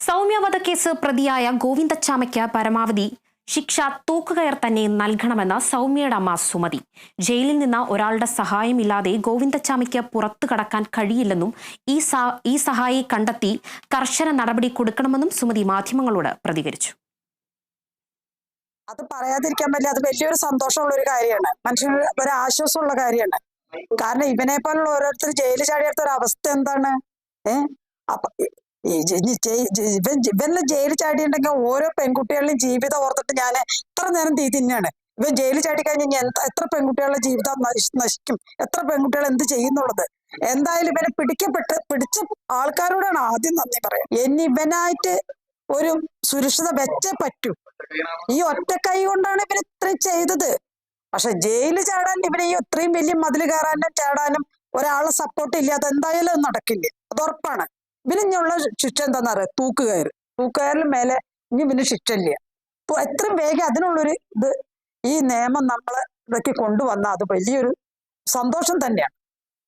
സൗമ്യ വധക്കേസ് പ്രതിയായ ഗോവിന്ദച്ചാമയ്ക്ക് പരമാവധി ശിക്ഷ തൂക്കുകയർ തന്നെ നൽകണമെന്ന് സൗമ്യയുടെ അമ്മ സുമതി. ജയിലിൽ നിന്ന് ഒരാളുടെ സഹായമില്ലാതെ ഗോവിന്ദച്ചാമയ്ക്ക് പുറത്തു കടക്കാൻ കഴിയില്ലെന്നും ഈ ഈ സഹായി കണ്ടെത്തി കർശന നടപടി കൊടുക്കണമെന്നും സുമതി മാധ്യമങ്ങളോട് പ്രതികരിച്ചു. അത് പറയാതിരിക്കാൻ പറ്റില്ല. അത് വലിയൊരു സന്തോഷമുള്ള ഒരു കാര്യമാണ്. മനുഷ്യന് ഒരു ആശ്വാസമുള്ള കാര്യമാണ്. കാരണം ഇവനെ പോലുള്ള ഓരോരുത്തർ ജയിലിൽ ചാടിയെടുത്ത ഒരു അവസ്ഥ എന്താണ്? ഏഹ് അപ്പൊ ഇവൻ ഇവനെ ജയിലിൽ ചാടിയിട്ടുണ്ടെങ്കിൽ ഓരോ പെൺകുട്ടികളുടെയും ജീവിതം ഓർത്തിട്ട് ഞാൻ എത്ര നേരം തീ തിന്നാണ്? ഇവൻ ജയിലിൽ ചാടി കഴിഞ്ഞാൽ എത്ര പെൺകുട്ടികളുടെ ജീവിതം നശി- നശിക്കും? എത്ര പെൺകുട്ടികൾ എന്ത് ചെയ്യുന്നുള്ളത്? എന്തായാലും ഇവനെ പിടിക്കപ്പെട്ട് പിടിച്ച ആൾക്കാരോടാണ് ആദ്യം നന്ദി പറയാം. ഇനി ഇവനായിട്ട് ഒരു സുരക്ഷിത വെച്ചേ പറ്റൂ. ഈ ഒറ്റ കൈ കൊണ്ടാണ് ഇവർ ഇത്രയും ചെയ്തത്. പക്ഷെ ജയിലിൽ ചാടാൻ ഇവനെ ഈ ഇത്രയും വലിയ മതിൽ കയറാനും ചാടാനും ഒരാളെ സപ്പോർട്ട് ഇല്ലാതെ എന്തായാലും നടക്കില്ല. അത് ഉറപ്പാണ്. ഇവന് ഇനിയുള്ള ശിക്ഷ എന്താണെന്ന് അറിയാം? തൂക്കുകയറ്. തൂക്കുകയറിന് മേലെ ഇനി ഇവന് ശിക്ഷ ഇല്ല അപ്പൊ എത്രയും വേഗം അതിനുള്ളൊരു ഇത് ഈ നിയമം നമ്മളെ ഇതൊക്കെ കൊണ്ടുവന്ന അത് വലിയൊരു സന്തോഷം തന്നെയാണ്.